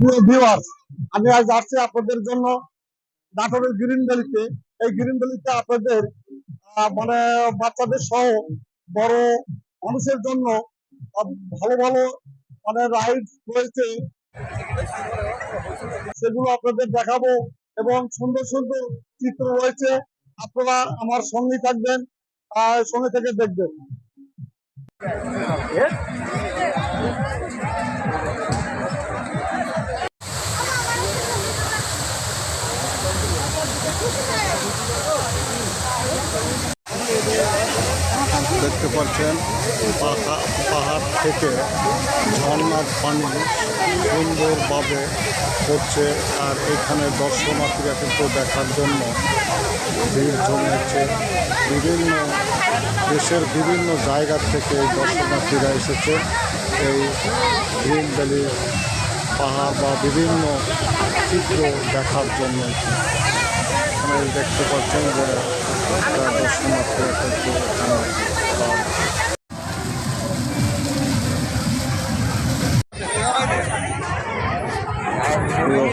Viewers আমি আজ আসছি আপনাদের জন্য নাটোরের গ্রিন ভ্যালিতে এই গ্রিন ভ্যালিতে আপনাদের মানে বাচ্চাদের সহ বড় মানুষের জন্য ভালো ভালো মানে রাইড রয়েছে। সেগুলো আপনাদের দেখাবো এবং সুন্দর সুন্দর চিত্র রয়েছে। আপনারা আমার সঙ্গে থাকবেন আর সঙ্গে থেকে দেখবেন। দেখতে পাচ্ছেন পাহা- পাহাড় থেকে ঝর্ণার পানি সুন্দরভাবে পড়ছে আর এখানে দর্শনার্থীরা কিন্তু দেখার জন্য ভিড় জমেছে। বিভিন্ন দেশের বিভিন্ন জায়গা থেকে দর্শনার্থীরা এসেছে। এই গ্রিন ভ্যালি পাহাড় বা বিভিন্ন চিত্র দেখার জন্য। এখানে দেখতে পাচ্ছেন যে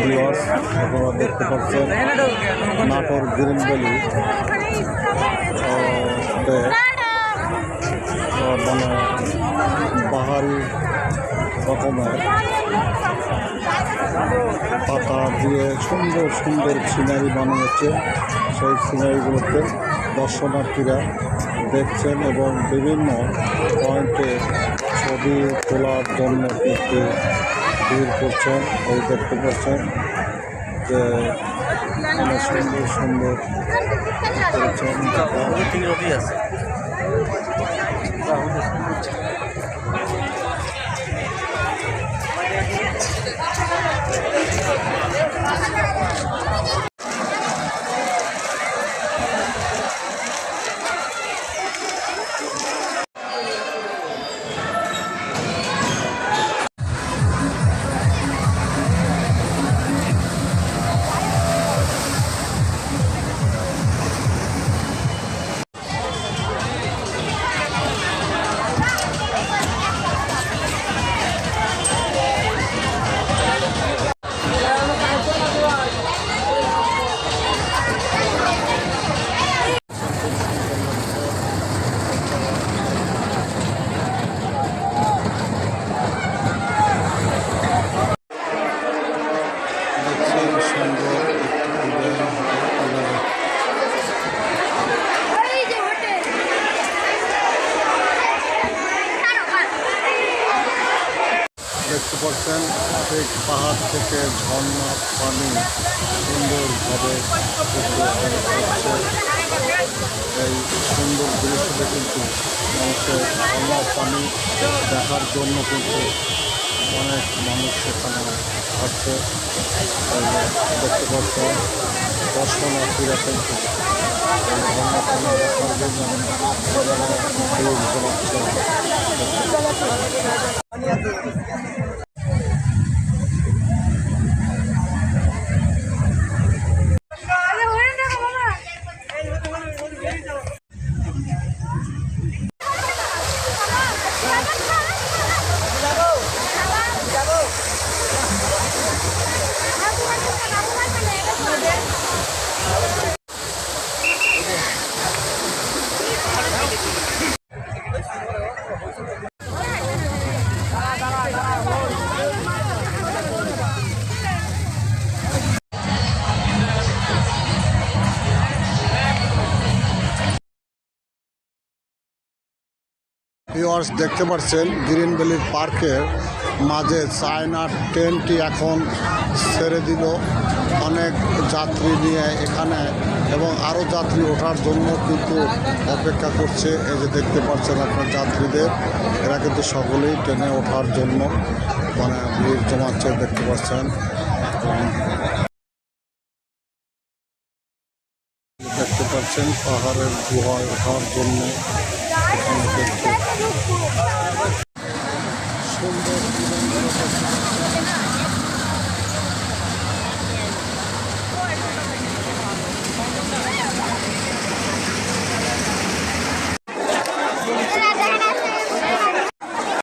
ভিউয়ার্স আপনারা দেখতে পাচ্ছেন নাটোর গ্রিন ভ্যালি। মানে পাহাড়ি রকমের। পাতা দিয়ে সুন্দর সুন্দর সিনারি বানিয়েছে। সেই সিনারিগুলোতে দর্শনার্থীরা দেখছেন এবং বিভিন্ন পয়েন্টে ছবি তোলার জন্য কিন্তু ভিড় করছেন এই দেখতে পাচ্ছেন যে অনেক সুন্দর সুন্দর করেছেন পাচ্ছেন ঠিক পাহাড় থেকে ঝর্ণা, পানি সুন্দরভাবে এই সুন্দর দৃশ্যটা কিন্তু মানুষের ঝর্ণা, পানি দেখার জন্য কিন্তু অনেক মানুষ সেখানে আসছে। দেখতে পাচ্ছেন দর্শনার্থীরা কিন্তু ঝর্ণা, পানি দেখার জন্য ভিউয়ার্স দেখতে পাচ্ছেন গ্রিন ভ্যালির পার্কের মাঝে চায়না ট্রেনটি এখন ছেড়ে দিল। অনেক যাত্রী নিয়ে এখানে এবং আরও যাত্রী ওঠার জন্য কিন্তু অপেক্ষা করছে। এই যে দেখতে পাচ্ছেন আপনার যাত্রীদের, এরা কিন্তু সকলেই ট্রেনে ওঠার জন্য মানে ভিড় জমাচ্ছে দেখতে পাচ্ছেন। দেখতে পাচ্ছেন, পাহাড়ের গুহায় ওঠার জন্য কিন্তু সুন্দর